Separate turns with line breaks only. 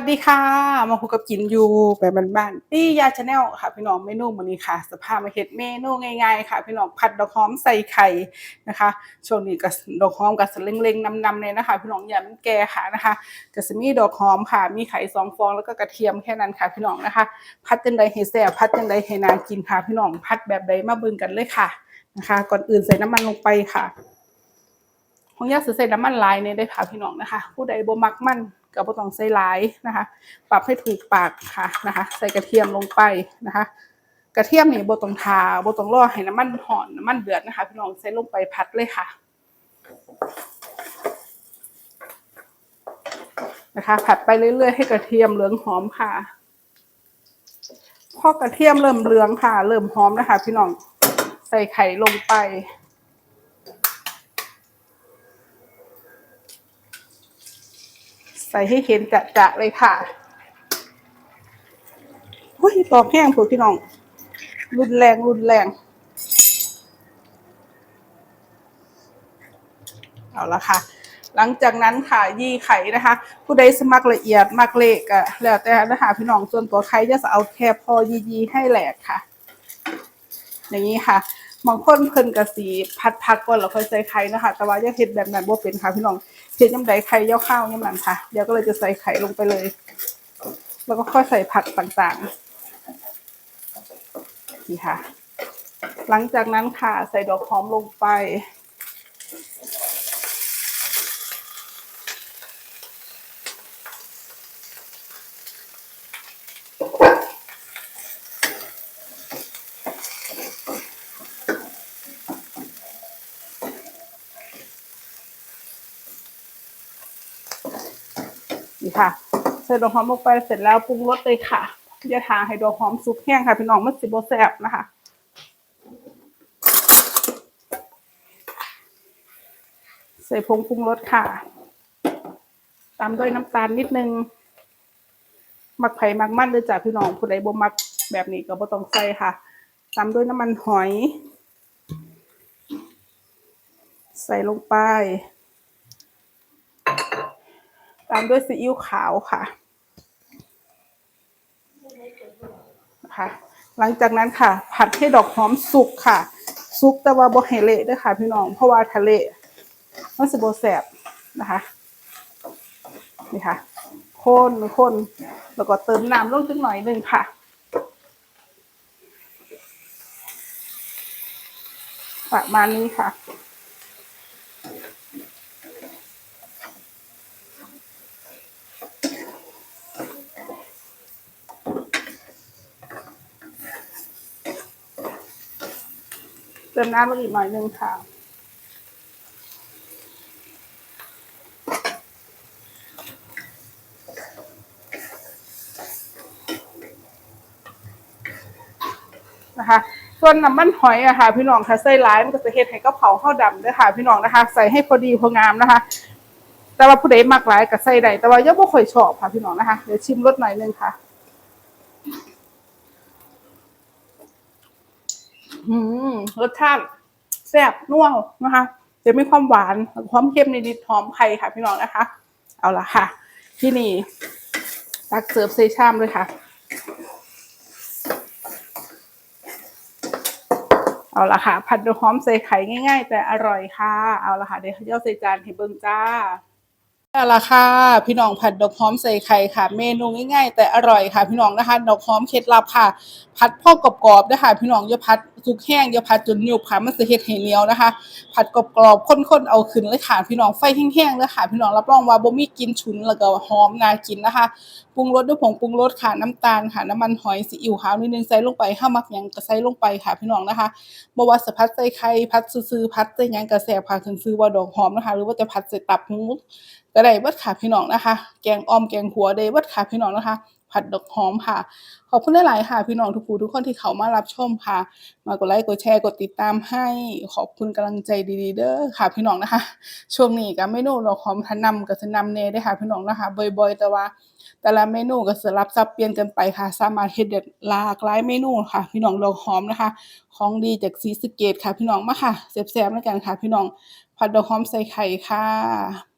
วัสดีค่ะ มาพบกับกินยูแบบบ้านๆปี้ยาชาแนลค่ะพี่น้องเมนูมื้อนี้ค่ะ สภาพมาเฮ็ดเมนูง่ายๆ ค่ะ พี่น้องผัดดอกหอมใส่ไข่นะคะ ช่วงนี้ก็ดอกหอมก็สเล็งๆนำๆเลยนะคะ พี่น้องอย่ามันแก่ค่ะนะคะก็สิมีดอกหอมค่ะ มีไข่สองฟองแล้วก็กระเทียมแค่นั้นค่ะ พี่น้องนะคะ พัดจังใดให้แซ่บพัดจังใดให้น่ากินค่ะ พี่น้องพัดแบบใดมาเบิ่งกันเลยค่ะนะคะ ก่อนอื่นใส่น้ำมันลงไปค่ะ ของยาสิใส่น้ำมันลายเนี่ยได้ค่ะพี่น้องนะคะ ผู้ใดบ่มักมันก็บ่ต้องใส่ลายนะคะ ปรับให้ถูกปากค่ะนะคะ ใส่กระเทียมลงไปนะคะ กระเทียมนี่บ่ต้องทาบ่ต้องรอให้น้ำมันหอนน้ำมันเดือดนะคะ พี่น้องใส่ลงไปผัดเลยค่ะนะคะ ผัดไปเรื่อยๆให้กระเทียมเหลืองหอมค่ะพอกระเทียมเริ่มเหลืองค่ะ เริ่มหอมนะคะ พี่น้องใส่ไข่ลงไป ใส่ให้เห็นจะๆเลยค่ะเฮ้ยตอกแห้งพวกพี่น้อง รุนแรงรุนแรง เอาละค่ะ หลังจากนั้นค่ะยี่ไข่นะคะ ผู้ใดสมัครละเอียดมักเละก็แล้วแต่นะคะพี่น้องส่วนตัวใครจะเอาแค่พอยีๆให้แหลกค่ะ อย่างนี้ค่ะ บางคนเพิ่นกะสีพัดพักก่อนแล้วค่อยใส่ไข่นะคะ แต่ว่าอย่าเห็ดแบบนั้นบ่เป็นค่ะพี่น้องเห็ดยำใดไข่เย่าข้าวยำนั้นค่ะ เดี๋ยวก็เลยจะใส่ไข่ลงไปเลย แล้วก็ค่อยใส่ผักต่างๆนี่ค่ะ หลังจากนั้นค่ะใส่ดอกหอมลงไป นี่ค่ะ ใส่ดอกหอมลงไปเสร็จแล้วปรุงรสเลยค่ะอย่าทาให้ดอกหอมสุกแห้งค่ะพี่น้องมันสิบ่แซบนะคะใส่ผงปรุงรสค่ะ ตามด้วยน้ำตาลนิดนึง มักไผ่มักมันเลยจ้ะพี่น้องผู้ใดบ่มักแบบนี้ก็บ่ต้องใส่ค่ะ ตามด้วยน้ำมันหอย ใส่ลงไป ตามด้วยซีอิ๊วขาวค่ะนะคะหลังจากนั้นค่ะ ผัดให้ดอกหอมสุกค่ะ สุกแต่ว่าบ่ให้เละด้วยค่ะ พี่น้อง เพราะว่าทะเลมันสิบ่แสบนะคะ นี่ค่ะคนคนแล้วก็เติมน้ำลงจังหน่อยหนึ่งค่ะประมาณนี้ค่ะ ติมน้ำลงอีกหน่อยหนึ่งค่ะ นะคะ ส่วนน้ำมันหอยอะค่ะ พี่น้องค่ะใส่ร้ายมันก็จะเฮ็ดให้กระเพราข้าวดำด้วยค่ะ พี่น้องนะคะ ใส่ให้พอดีพองามนะคะ แต่ว่าผู้ใดมักหลายก็ใส่ได้แต่ว่ายังบ่ค่อยชอบค่ะพี่น้องนะคะ เดี๋ยวชิมรสหน่อยนึงค่ะ อืม รสชาติแซ่บนัวนะคะเดี๋ยวมีความหวานความเค็มนิดๆหอมไข่ค่ะพี่น้องนะคะ เอาละค่ะ ที่นี่ตักเสิร์ฟใส่ชามเลยค่ะ เอาละค่ะ ผัดดอกหอมใส่ไข่ง่าย ๆ แต่อร่อยค่ะ เอาละค่ะเดี๋ยวเขาจะเอาใส่จานให้เบิ่งจ้า เอาละค่ะพี่น้องผัดดอกหอมใส่ไข่ค่ะ เมนูง่ายๆ แต่อร่อยค่ะ พี่น้องนะคะดอกหอมเคล็ดลับค่ะ ผัดพ่อกรอบๆนะคะพี่น้องอย่าผัดสุกแห้งอย่าผัดจนยุบค่ะมันจะเห็ดให้เหนียวนะคะ ผัดกรอบๆข้นๆเอาขึ้นเลยค่ะ พี่น้องไฟแห้งๆเลยค่ะ พี่น้องรับรองว่าบ่มีกลิ่นฉุนแล้วก็หอมน่ากินนะคะ ปรุงรสด้วยผงปรุงรสค่ะน้ำตาลค่ะน้ำมันหอยซีอิ๊วขาวนิดนึงใส่ลงไปห้ามักยังก็ใส่ลงไปค่ะพี่น้องนะคะบว่าสะพัดใส่ไข่พัดซื้อพัดใส่ยังกระแซ่บค่ะถึงซื้อว่าดอกหอมนะคะ หรือว่าจะพัดใส่ตับหมูก็ได้วัดค่ะพี่น้องนะคะ แกงอ้อมแกงหัวได้วัดค่ะพี่น้องนะคะผัดดอกหอมค่ะ ขอบคุณหลาย ๆ ค่ะ พี่น้องทุกผู้ทุกคนที่เขามารับชมค่ะ มากดไลค์กดแชร์กดติดตามให้ ขอบคุณกำลังใจดีๆเด้อค่ะ พี่น้องนะคะ ช่วงนี้ก็เมนูดอกหอมทันนำกับสนำเนได้ค่ะ พี่น้องนะคะบ่อย ๆ แต่ว่า แต่ละเมนูก็สลับสับเปลี่ยนกันไปค่ะ สามารถเฮ็ดได้หลากหลายเมนูค่ะ พี่น้องดอกหอมนะคะ ของดีจากศรีสเกษค่ะ พี่น้องมาค่ะแซ่บๆด้วยกันค่ะ พี่น้องผัดดอกหอมใส่ไข่ค่ะ